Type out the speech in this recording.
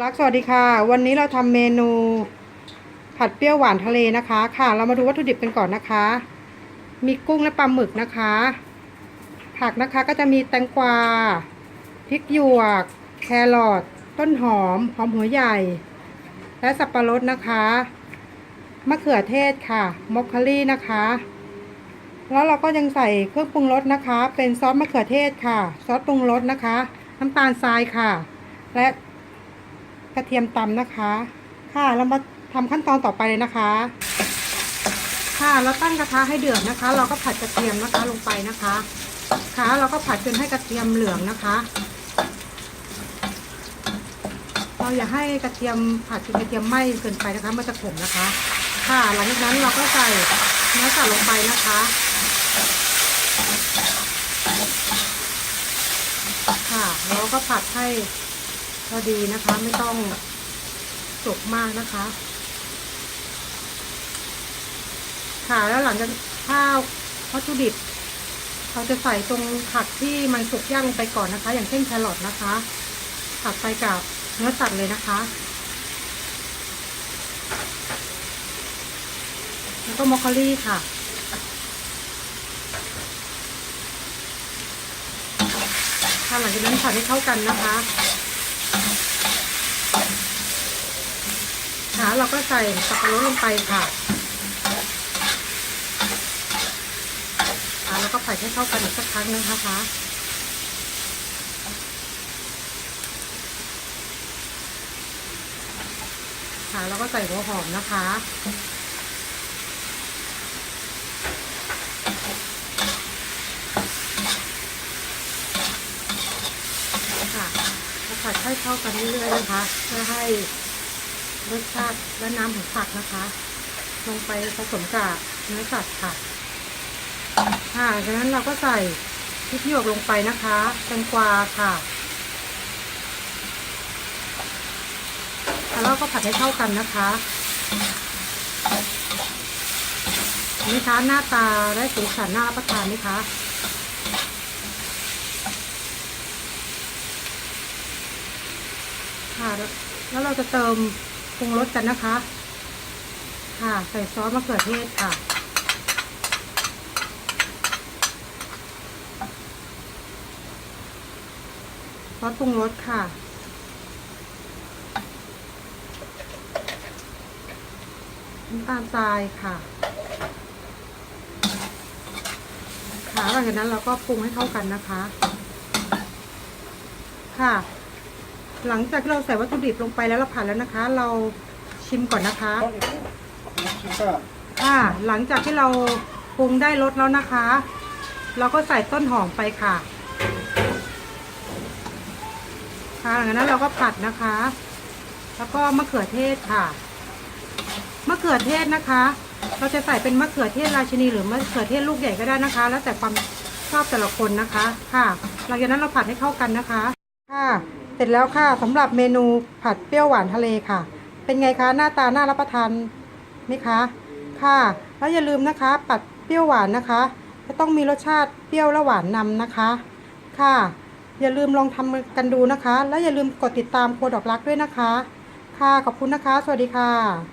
รักสวัสดีค่ะ วันนี้เราทำเมนูผัดเปรี้ยวหวานทะเลนะคะค่ะ เรามาดูวัตถุดิบกันก่อนนะคะ มีกุ้งและปลาหมึกนะคะ ผักนะคะก็จะมีแตงกวาพริกหยวก แครอทต้นหอม หอมหัวใหญ่ และสับปะรดนะคะมะเขือเทศค่ะมอคคารี่นะคะ แล้วเราก็ยังใส่เครื่องปรุงรสนะคะ เป็นซอสมะเขือเทศค่ะ ซอสปรุงรสนะคะ น้ำตาลทรายค่ะ และ กระเทียมตำนะคะ ค่ะเรามาทำขั้นตอนต่อไปเลยนะคะ ค่ะเราตั้งกระทะให้เดือดนะคะ เราก็ผัดกระเทียมนะคะลงไปนะคะ ค่ะเราก็ผัดจนให้กระเทียมเหลืองนะคะ เราอย่าให้กระเทียมผัดจนกระเทียมไหม้เกินไปนะคะมันจะขมนะคะ ค่ะหลังจากนั้นเราก็ใส่เนื้อสัตว์ลงไปนะคะค่ะแล้วก็ผัดให้ พอดีนะคะไม่ต้องสุกมากนะคะ ค่ะแล้วหลังจากข้าววัตถุดิบเราจะใส่ตรงผักที่มันสุกย่างลงไปก่อนนะคะ อย่างเช่นแครอทนะคะผัดไปกับเนื้อสัตว์เลยนะคะ แล้วก็มอคคารี่ค่ะค่ะหลังจากนั้นผัดให้เข้ากันนะคะค่ะ เราก็ใส่สับปะรดลงไปค่ะแล้วก็ผัดให้เข้ากันอีกสักครั้งนึงนะคะค่ะแล้วก็ใส่หัวหอมนะคะ ค่ะผัดให้เข้ากันเรื่อยๆนะคะ เพื่อให้ รสชาติและน้ำของผักนะคะ ลงไปผสมกับเนื้อสัตว์ค่ะค่ะจากนั้นเราก็ใส่พริกหยวกลงไปนะคะแตงกวาค่ะแล้วก็ผัดให้เข้ากันนะคะนี่คะหน้าตาและสีสันน่ารับประทานไหมคะค่ะแล้วเราจะเติม ปรุงรสกันนะคะ ค่ะใส่ซอสมะเขือเทศค่ะ ซอสปรุงรสค่ะ น้ำตาลทรายค่ะค่ะหลังจากนั้นเราก็ปรุงให้เข้ากันนะคะ ค่ะ หลังจากที่เราใส่วัตถุดิบลงไปแล้วเราผัดแล้วนะคะ เราชิมก่อนนะคะค่ะหลังจากที่เราปรุงได้รสแล้วนะคะ เราก็ใส่ต้นหอมไปค่ะค่ะหลังจากนั้นเราก็ผัดนะคะ แล้วก็มะเขือเทศค่ะ มะเขือเทศนะคะ เราจะใส่เป็นมะเขือเทศราชินีหรือมะเขือเทศลูกใหญ่ก็ได้นะคะ แล้วแต่ความชอบแต่ละคนนะคะ ค่ะ หลังจากนั้นเราผัดให้เข้ากันนะคะ ค่ะ เสร็จแล้วค่ะสำหรับเมนูผัดเปรี้ยวหวานทะเลค่ะ เป็นไงคะหน้าตาน่ารับประทานไหมคะค่ะ แล้วอย่าลืมนะคะ ผัดเปรี้ยวหวานนะคะ จะต้องมีรสชาติเปรี้ยวและหวานนำนะคะ ค่ะ อย่าลืมลองทำกันดูนะคะ แล้วอย่าลืมกดติดตามโคดอกรักด้วยนะคะ ค่ะขอบคุณนะคะ สวัสดีค่ะ